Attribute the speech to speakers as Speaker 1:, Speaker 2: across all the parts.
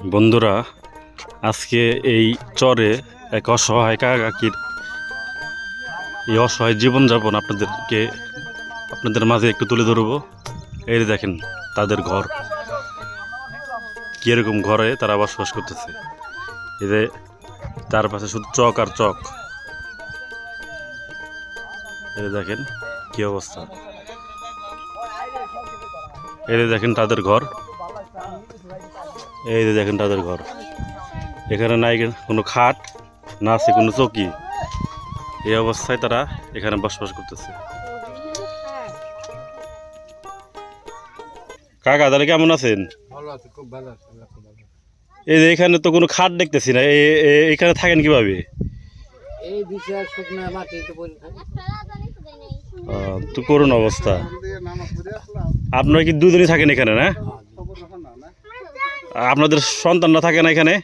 Speaker 1: বন্ধুরা, আজকে এই চরে এক অসহায় কাকাকির এই অসহায় জীবনযাপন আপনাদেরকে আপনাদের মাঝে একটু তুলে ধরবো। এই দেখেন, তাদের ঘর। কীরকম ঘরে তারা বসবাস করতেছে। এই যে তার পাশে শুধু চক আর চক। এই দেখেন, কি অবস্থা। এই দেখেন, তাদের ঘর। এই যে দেখেন তাদের ঘর। এখানে নাই কোনো খাট না আছে কোনো চৌকি। এই অবস্থায় তারা এখানে বসবাস করতেছে। কাকা তাহলে কেমন আছেন? এই যে এখানে তো কোনো খাট দেখতেছি না এখানে থাকেন কীভাবে? তো করুন অবস্থা। আপনারা কি দুজনই থাকেন এখানে না? আপনাদের সন্তানরা থাকে না এখানে?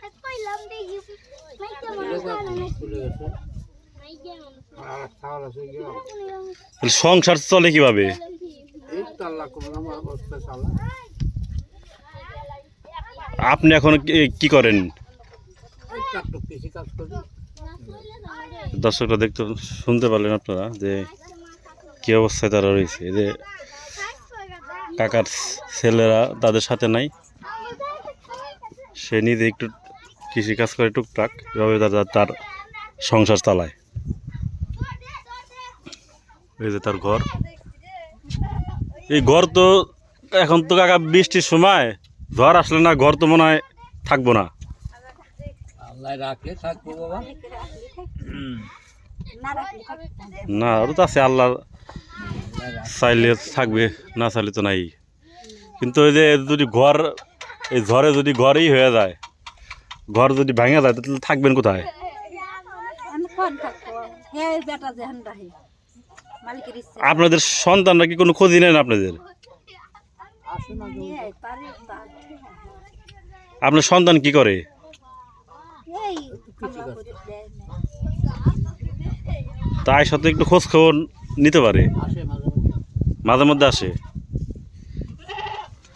Speaker 1: সংসার চলে কীভাবে? আপনি এখন কি- করেন? দর্শকরা দেখতে, শুনতে পারলেন আপনারা যে কি অবস্থায় তারা রয়েছে। যে কাকার ছেলেরা তাদের সাথে নাই। সে নিজে একটু কৃষি কাজ করে টুকটাক এভাবে তার তার সংসার চালায়। এই যে তার ঘর। এই ঘর তো এখন তো কাকা বৃষ্টির সময় ঝড় আসলে না ঘর তো মনে হয় থাকব না। না ওটা তো আছে আল্লাহ চাইলে থাকবে না চাইলে তো নাই। কিন্তু ওই যে যদি ঘর এই ঝড়ে যদি ঘরেই হয়ে যায় ঘর যদি ভেঙে যায় তাহলে থাকবেন কোথায়? আপনাদের সন্তানরা কি কোনো খোঁজই নেন আপনাদের? আপনার সন্তান কি করে। তাই সাথে একটু খোঁজ খবর নিতে পারে।
Speaker 2: মাঝে
Speaker 1: মধ্যে আসে।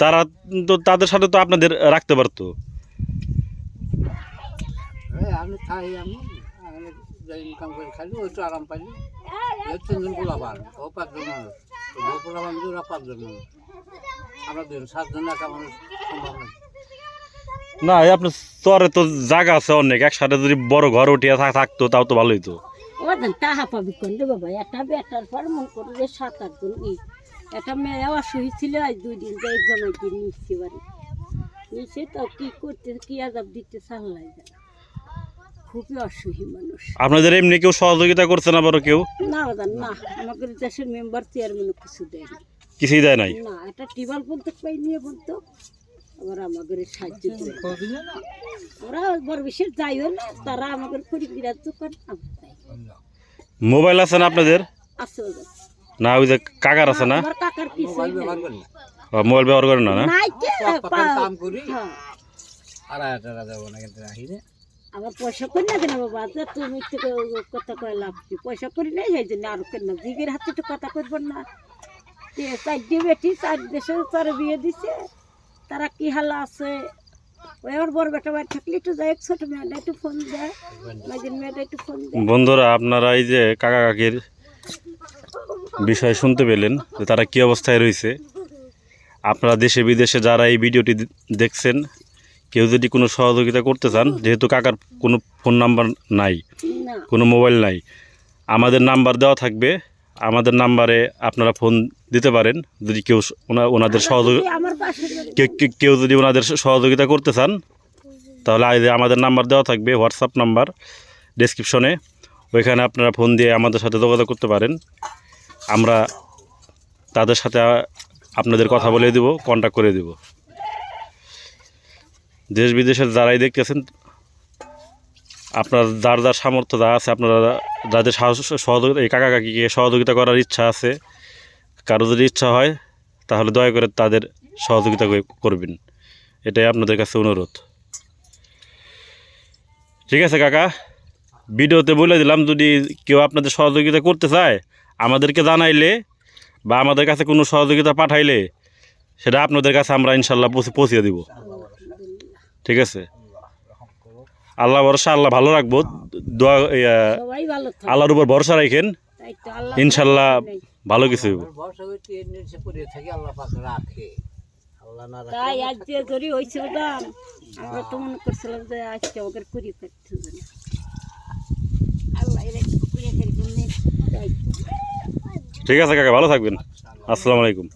Speaker 1: তারা তো তাদের সাথে তো আপনাদের রাখতে পারতো।
Speaker 2: এই আমি খাই আমি। আমি যাই ইনকাম করে খালি ওই তো আরাম পাইলি। এই তিনজন পোলাপান ও পাঁচজন মানুষ তো বউ পোলাপান দিয়ে ওরা পাঁচজন মানুষ আমরা দুজন সাতজন একা মানুষ সম্ভব নয়
Speaker 1: না এই আপনার চরে তো জায়গা আছে অনেক একসাথে যদি বড় ঘর উঠিয়া থাকতো তাও তো ভালোই তো
Speaker 3: ওদের টাহা পাবি কোন বাবা? একটা বেটার পর মন করে সাত আট জন ই। একটা মেয়ে অসুখী ছিল আজ দুই দিন যাই জমাই দিয়ে নিচ্ছে বাড়ি। নিচে তো কি করতে কি আজাব দিতে সাল্লাই যায়। খুবই অসুখী মানুষ।
Speaker 1: আপনাদের এমনি কেউ সহযোগিতা করছে না বড় কেউ?
Speaker 3: না না আমাদের দেশের মেম্বার চেয়ারম্যান কিছু দেয়নি
Speaker 1: কিছুই দেয় নাই?
Speaker 3: না একটা টিবাল বলতে পাই নিয়ে বলতো আবার আমাদের সাহায্য করে ওরা বড় বিশেষ যাই হলে তারা আমাদের পরিক্রিয়ার দোকান আমরা
Speaker 1: মোবাইল আছে না আপনাদের?
Speaker 3: আছে।
Speaker 1: না ওই যে কাকার আছে না?
Speaker 3: আমার কাকার
Speaker 2: মোবাইল ব্যবহার করি
Speaker 1: মোবাইল ব্যবহার করেন না না?
Speaker 3: নাই কে?
Speaker 2: কাম করি। আড়াই টাকা দেবো না কিন্তু রাখি রে।
Speaker 3: আবার পয়সা করি না কেন বাবা? যে তুমি কথা কয় লাভ কি? পয়সা করি নাই সেই জন্য আরও কেন? না জিগের হাতে তো কথা না। চারটে বেটি চার দেশে তার বিয়ে দিছে। তারা কি হালা আছে? ওই বড় বেটা বাড়ি থাকলে একটু যাই ছোট মেয়েটা একটু ফোন দেয় মেয়েটা একটু ফোন
Speaker 1: বন্ধুরা আপনারা এই যে কাকা কাকির বিষয় শুনতে পেলেন যে তারা কি অবস্থায় রয়েছে। আপনারা দেশে বিদেশে যারা এই ভিডিওটি দেখছেন কেউ যদি কোনো সহযোগিতা করতে চান যেহেতু কাকার কোনো ফোন নাম্বার নাই কোনো মোবাইল নাই আমাদের নাম্বার দেওয়া থাকবে। আমাদের নাম্বারে আপনারা ফোন দিতে পারেন যদি কেউ ওনাদের সহযোগিতা কেউ- যদি ওনাদের সহযোগিতা করতে চান তাহলে আমাদের নাম্বার দেওয়া থাকবে হোয়াটসঅ্যাপ নাম্বার ডেসক্রিপশনে ওইখানে আপনারা ফোন দিয়ে আমাদের সাথে যোগাযোগ করতে পারেন। আমরা তাদের সাথে আপনাদের কথা বলে দেব কন্ট্যাক্ট করে দেব। দেশ বিদেশের যারাই দেখতেছেন, আপনার যার যার সামর্থ্য যা আছে, আপনারা যাদের সহযোগিতা, এই কাকা কাকিকে সহযোগিতা করার ইচ্ছা আছে, কারও যদি ইচ্ছা হয়, তাহলে দয়া করে তাদের সহযোগিতা করবেন। এটাই আপনাদের কাছে অনুরোধ। ঠিক আছে কাকা? ভিডিওতে বলে দিলাম যদি কেউ আপনাদের সহযোগিতা করতে চায় আমাদেরকে জানাইলে বা আমাদের কাছে কোনো সহযোগিতা পাঠাইলে সেটা আপনাদের কাছে আমরা ইনশাল্লাহ পৌঁছে পৌঁছিয়ে দিব। ঠিক আছে? আল্লাহ ভরসা আল্লাহ ভালো রাখব। দোয়া
Speaker 3: সবাই ভালো থাকে।
Speaker 1: আল্লাহর উপর ভরসা রাখেন। ইনশাল্লাহ ভালো কিছু হইব।
Speaker 2: আমার ভরসা করতে এর নিচে পড়ে থাকি আল্লাহ পাক রাখে। আল্লাহ না রাখে
Speaker 3: তাই আজ যে হয়েছিল আমরা তো মনে করছিলাম যে আজকে ওদের করি করতে হবে না আল্লাহ এরা করে করে তাই
Speaker 1: ঠিক আছে কাকা ভালো থাকবেন। আসসালামু আলাইকুম।